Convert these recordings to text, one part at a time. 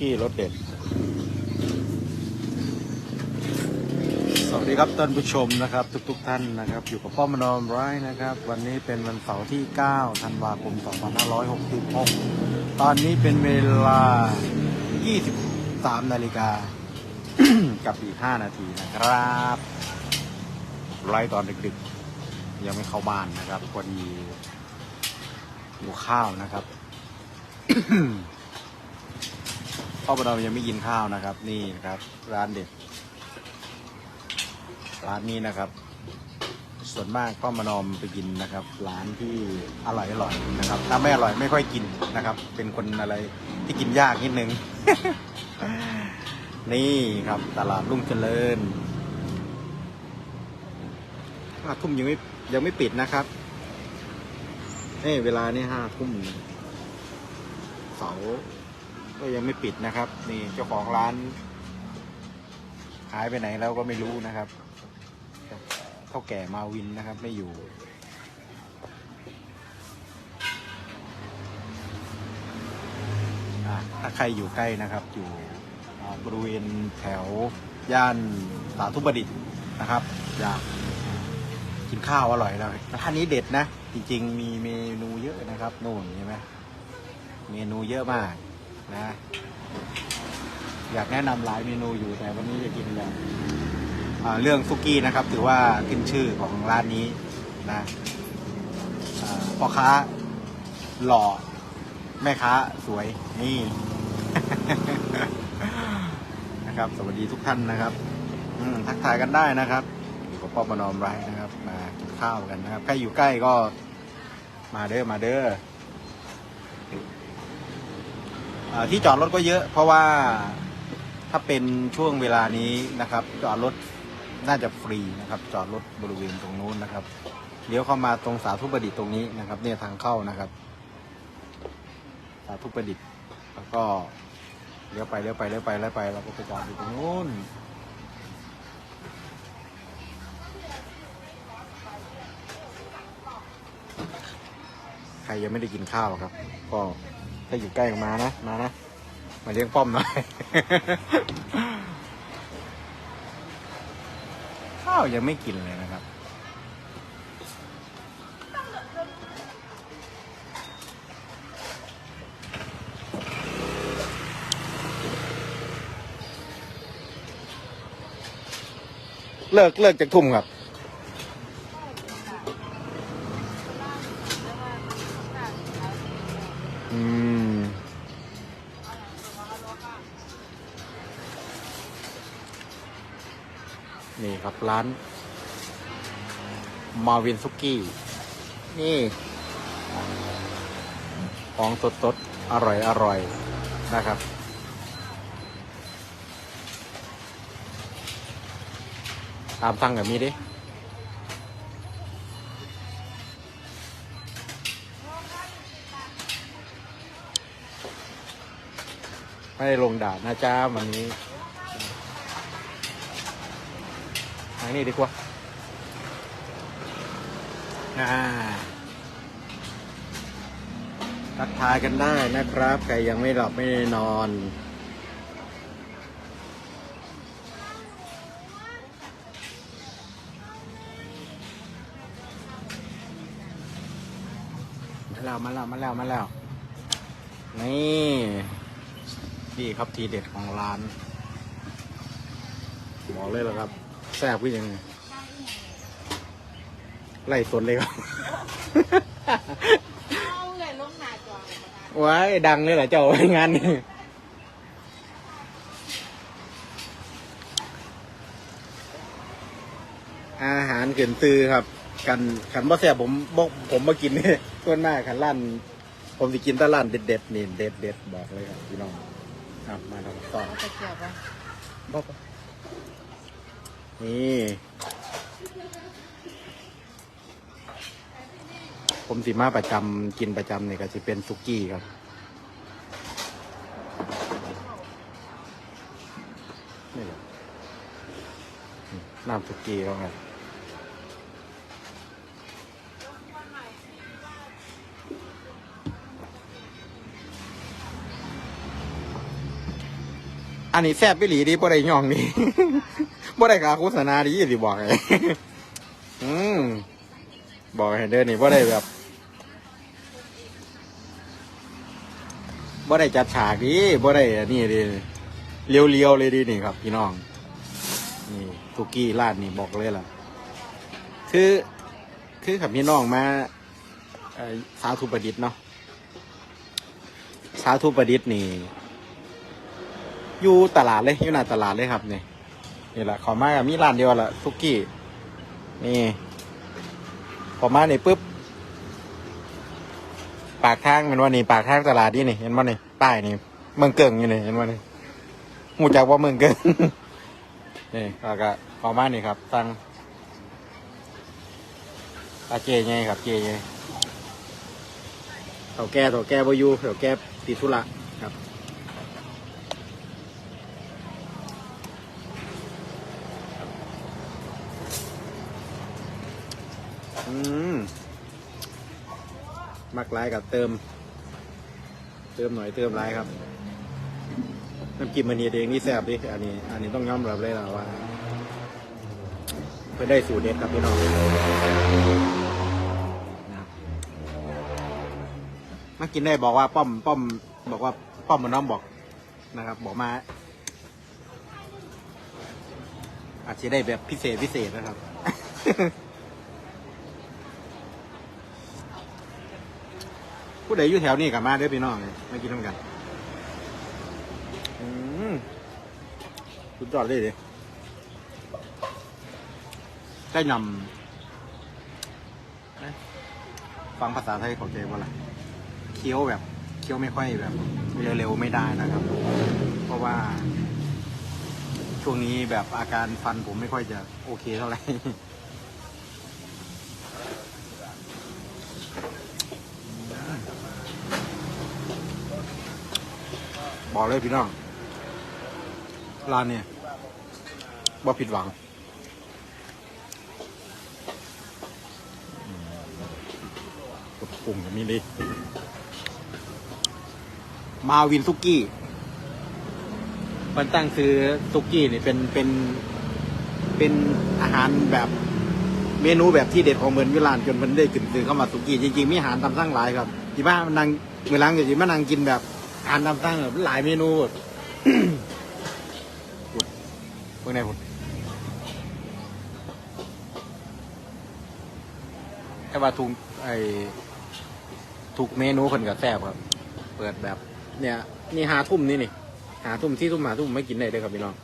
กี้รสเด็ด สวัสดีครับท่านผู้ชมนะครับ ทุกๆทท่านนะครับ อยู่กับพ่อมนอมไร้นะครับ วันนี้เป็นวันเสาร์ที่9ธันวาคม2566 ตอนนี้เป็นเวลา 23 นาฬิกา กับอีก 5 นาทีนะครับไล่ตอนดึกๆ ยังไม่เข้าบ้านนะครับพอดีอยู่ข้าวนะครับ พ่อประดอมยังไม่กินข้าวนะครับ นี่นะครับ ร้านเด็ดร้านนี้นะครับ ส่วนมากพ่อมานอมไปกินนะครับ ร้านที่อร่อยอร่อยนะครับ ถ้าไม่อร่อยไม่ค่อยกินนะครับ เป็นคนอะไรที่กินยากนิดนึง นี่ครับตลาดรุ่งเจริญห้าทุ่มยังไม่ยังไม่ปิดนะครับนี่เวลานี่ห้าทุ่มเสาร์ ก็ยังไม่ปิดนะครับ นี่เจ้าของร้านหายไปไหนแล้วก็ไม่รู้นะครับเท่าแก่มาวินนะครับ ไม่อยู่ ถ้าใครอยู่ใกล้นะครับ อยู่บริเวณแถวย่านสาธุประดิษฐ์นะครับอยากกินข้าวอร่อยเลยร้านนี้เด็ดนะ จริงๆ มีเมนูเยอะนะครับ นู่นใช่ไหมเมนูเยอะมาก นะ อยากแนะนำหลายเมนูอยู่แต่วันนี้จะกินแบบอ่าเรื่องซุกี้นะครับ ถือว่าขึ้นชื่อของร้านนี้นะพ่อค้าหล่อ แม่ค้าสวยนี่ นะครับ สวัสดีทุกท่านนะครับทักทายกันได้นะครับอยู่กับป้อมนอมไรนะครับ มากินข้าวกันนะครับใครอยู่ใกล้ก็มาเด้อมาเด้ออา ที่จอดรถก็เยอะ เพราะว่าถ้าเป็นช่วงเวลานี้นะครับ จอดรถน่าจะฟรีนะครับ จอดรถบริเวณตรงนู้นนะครับเลี้ยวเข้ามาตรงสาธุประดิษฐ์ตรงนี้นะครับ เนี่ยทางเข้านะครับ สาธุประดิษฐ์แล้วก็เลี้ยวไปเลี้ยวไปเลี้ยวไปเลี้ยวไปเราก็ไปจอดอยู่ตรงนู้นใครยังไม่ได้กินข้าวครับ ก็ ถ้าอยู่ใกล้กมานะ มานะ มาเลี้ยงป้อมหน่อย ข้าวยังไม่กินเลยนะครับ เลิกเลิกจากทุ่มครับ นี่ครับร้านมาวินซุกี้ นี่ ของสดสดๆอร่อยอร่อยนะครับ ตามสั่งแบบนี้ดิไม่ลงด่านนะจ้าวันนี้ ทางนี้ดีกว่า อ่าทักทายกันได้นะครับ ใครยังไม่หลับไม่ได้นอนมาแล้วมาแล้วมาแล้วมาแล้ว นี่นี่ครับทีเด็ดของร้านบอกเลยแล้วครับ แซ่บวิ่งยังไงไล่สดเลยครับ เอาเลยลงหน้าจอเลยบ่ได้ว้ายดังเลยเหรอเจ้างานนี้อาหารเกินตือครับ กันขันบ่แซ่บผมบ่ผมมากินนี่ส่วนมากขันร้านผมจะกินแต่ร้านเด็ดๆนี่เด็ดเด็ดๆบอกเลยครับพี่น้องครับมาทำต่อเอาตะเกียบอะบอก นี่ผมสิมาประจำกินประจำเนี่ยก็จะเป็นซุกี้ครับนี่แหละน้ำซุกี้เขาไง นนี้แซ่บไปหลีดีบ่ได้ย่องนี่ บ่ได้กาโฆษณาดีสิบอกเลยอืมบอกให้เด้อนี่บ่ได้แบบบ่ได้จัดฉากดีบ่ได้นี่ดีเลียวๆเลยดีนี่ครับ พี่น้อง นี่ทุกี้ร้านนี่บอกเลยล่ะ คือ คือกับพี่น้องมาสาธุประดิษฐ์เนาะสาธุประดิษฐ์นี่ อยู่ตลาดเลยอยู่หน้าตลาดเลยครับนี่นี่แหละขอมากับมีร้านเดียวละทุกี้นี่พอมานี่ปุ๊บปากทางเห็นว่านี่ปากทางตลาดนี่นี่เห็นว่านี่ป้ายนี่เมืองเกิงอยู่นี่เห็นว่านี่หูจักว่าเมืองเกิงนี่แล้วก็พอมานี่ครับสั่งอาเจไงครับเจไงเถาแก่เถาแก่บอยู่เถาแก่ติดธุระครับ อืม มักไลายกับเติม เติมหน่อยเติมไลายครับน้ำจิ้มมันนี่เองนี่แซ่บดิอันนี้ อันนี้ต้องยอมรับเลยนะว่าเพื่อได้สูตรเด็ดครับพี่น้องนะครับมากินได้บอกว่าป้อมป้อม บอกว่าป้อมมันน้องบอกนะครับ บอกมา อาจจะได้แบบพิเศษพิเศษนะครับ ผู้ใดอยู่แถวนี้กับมาเด้อพี่น้องมากินน้ำกันอืมสุดยอดเลยดิได้นำฟังภาษาไทยของเจว่าอะไรเคี้ยวแบบเคี้ยวไม่ค่อยแบบเร็วๆไม่ได้นะครับ เพราะว่า ช่วงนี้แบบอาการฟันผมไม่ค่อยจะโอเคเท่าไหร่ บอกเลยพี่น้อง ร้านเนี่ยบ่ผิดหวัง กดปุ่มกับมีเลยมาวินซุกี้มันตั้งซื้อซุกี้นี่เป็นเป็นเป็นอาหารแบบเมนูแบบที่เด็ดของเมืองวิลานจนมันได้ขึ้นซื้อเข้ามาซุกี้จริงๆมีอาหารตามสั่งหลายครับที่บ้านมันนั่งเวลาอยู่ที่มานั่งกินแบบ อาหารตามสั่งแบบหลายเมนูหมดพูดเมื่อไหร่พูดแค่ว่าทุกไอ้ทุกเมนูคนกับแซ่บครับ เปิดแบบ เนี่ยนี่หาทุ่มนี่นี่หาทุ่มที่ทุ่มหาทุ่มไม่กินได้เลยครับพี่น้อง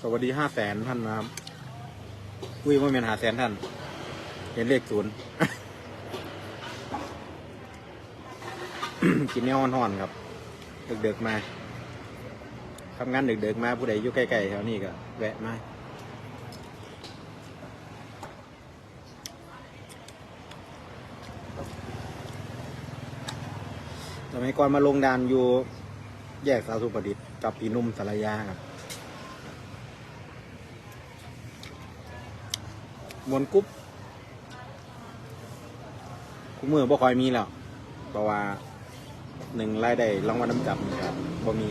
สวัสดีห้าแสนท่านนะครับอุ้ยว่าเป็นหาแสนท่าน ห็นเลขศูนย์กินเนี่ยห่อนๆครับเด็กๆมาทำงานเด็กๆมาผู้ใดอยู่ใกล้ๆแถวนี้ก็แวะมาสมัยก่อนมาลงดานอยู่แยกสาสุประดิษฐ์กับพี่นุ่มสารยาครับมวนกรุ๊ปกู มือบ่คอยมีแล้วเพราะว่าหนึ่งรายได้รางวัลน้ำจับนี่ครับบ่มี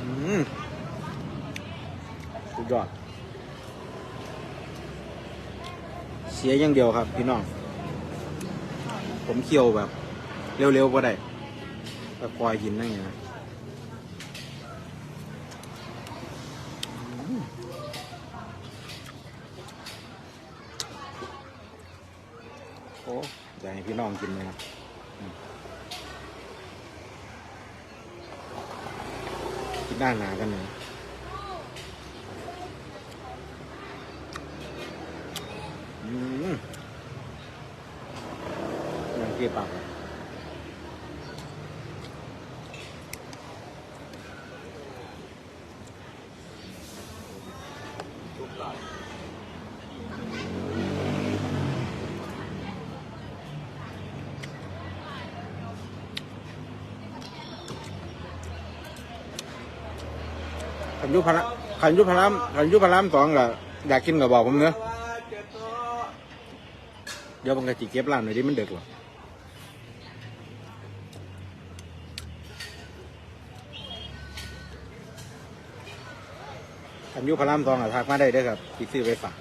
อืมสุดยอด เสียอย่างเดียวครับ พี่น้อง ผมเคี่ยวแบบ เร็วๆก็ได้แบบคอยกินนั่งอย่างนี้ โอ้อยากให้ พี่น้องกินเลยครับกินด้านหนากันเลยอืมยังเกลียปาก ขันยุพระขันยุพรามขันยุพรามสองก็อยากกินก็บอกผมเนอะเดี๋ยวบังกะจิเก็บร้านหน่อยดิมันเด็กหรอขันยุพรามสองอะทักมาได้เด้อครับที่ซื้อไปฝาก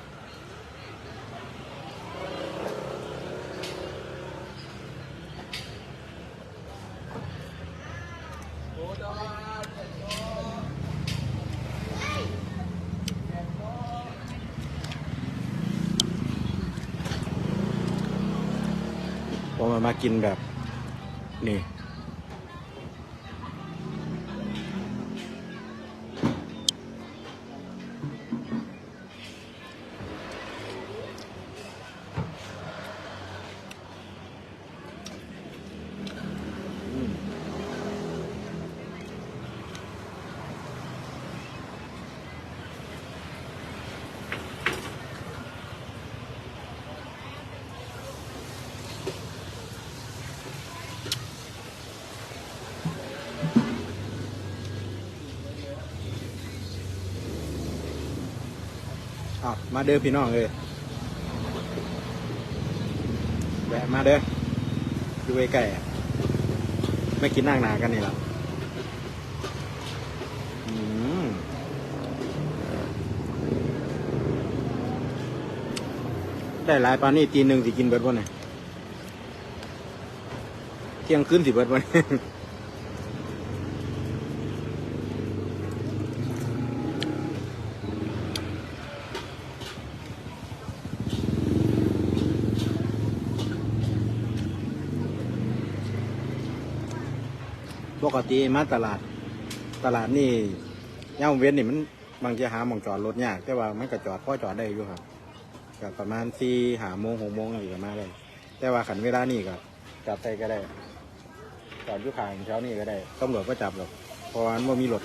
มากินแบบนี่ อะมาเด้อพี่น้องเลยแวะมาเด้ออยู่ใกล้ๆอะไม่กินนั่งหนากันนี่หรอได้หลายปานนี่ตีหนึ่งสิกินเบิดวันไหนเที่ยงคืนสิเบิดวันนี้ ปกติมาตลาด ตลาดนี่ย่ามเว้นนี่มันบางทีหาหมองจอดรถยาก แต่ว่ามันก็จอดพ่อจอดได้อยู่ครับก็ประมาณสี่หาโมงหกโมงอะไรก็มาได้ แต่ว่าขันเวลานี่ก็จอดใส่ก็ได้จอดอยู่ข้างแถวนี่ก็ได้ตำรวจก็จับหรอกเพราะว่ามันบ่มีรถ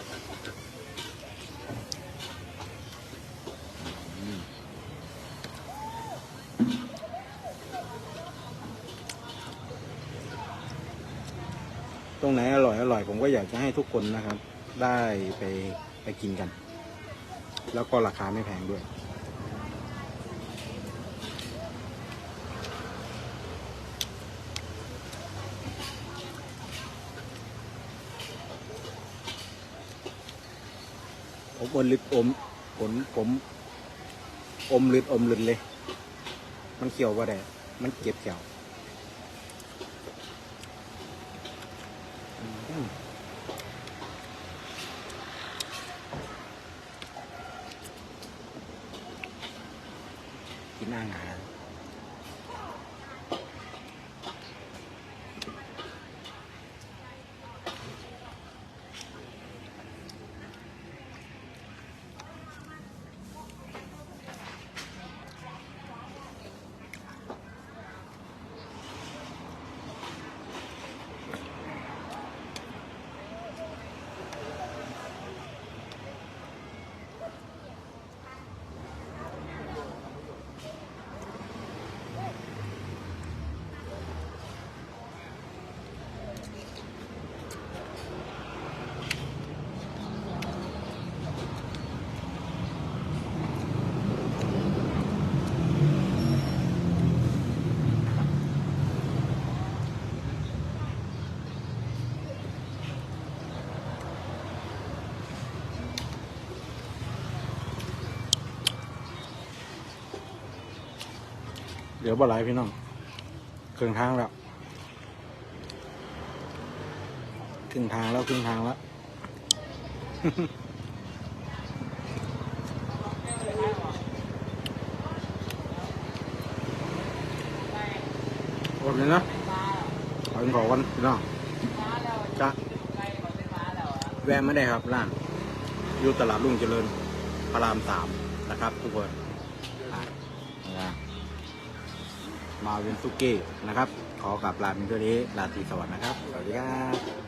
ตรงไหนอร่อยอร่อยผมก็อยากจะให้ทุกคนนะครับ ได้ไปไปกินกัน แล้วก็ราคาไม่แพงด้วย ผมอมลึกอมผลผมอมลึดอมลึดเลย มันเขียวว่าได้มันเก็บเขียวอืม กินอาหาร เดี๋ยวบ่ไหลายพี่น้องครึ่งทางแล้วครึ่งทางแล้วครึ่งทางแล้วโอเคนะขอขอวันพี่น้องจ้ะแวะไม่ได้ครับร้าน อยู่ตลาดรุ่งเจริญพระรามสามนะครับ ทุกคน มาเวนซุเก้นะครับ ขอกลับลาเป็นตัวนี้ลาตีสวัสดิ์นะครับ สวัสดีครับ